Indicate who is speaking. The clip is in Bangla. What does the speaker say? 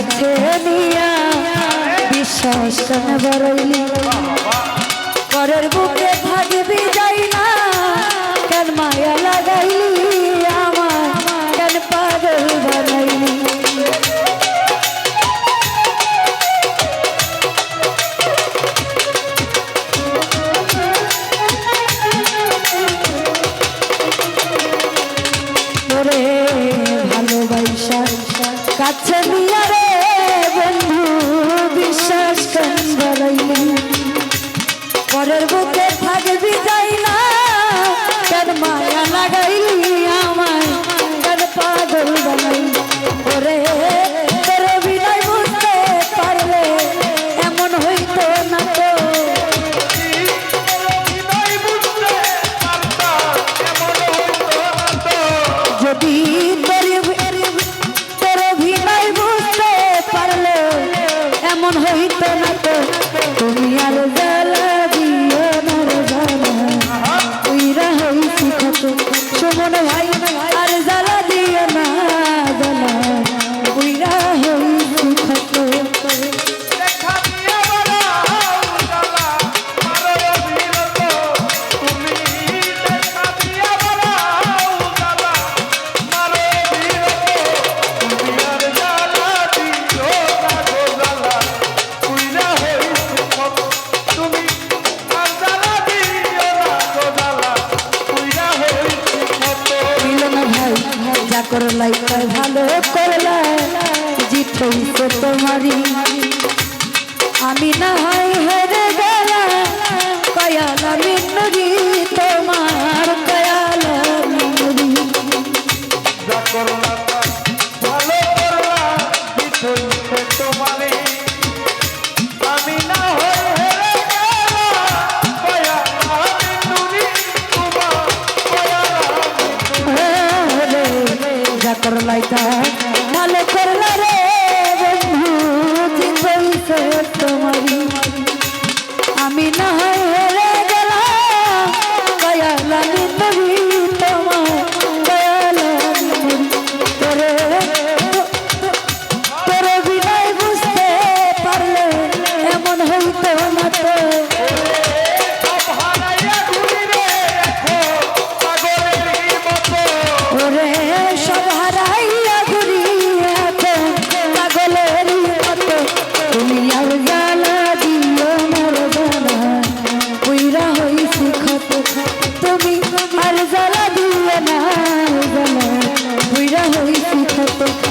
Speaker 1: কাছে নিয়া বিশ্বাস বড়লি পরের বুকে থাকবি যাই না। কেন মায়া লাগাইলি আমার কেন পাগল বানাইলি? ভালোবাসা কাছে নিয়ে বিশ্বাস কেন বাড়াইলেন পরের করলাই তাই ভালো করলাই। জিত তোমারি আমি না হয়
Speaker 2: আমি না হেরে গেলাম, দয়াল আমি নবী তোমার
Speaker 1: দয়াল আমি তোরে তোরে বিনয় বুঝতে পারলে এমন হইতো না তো। Thank you.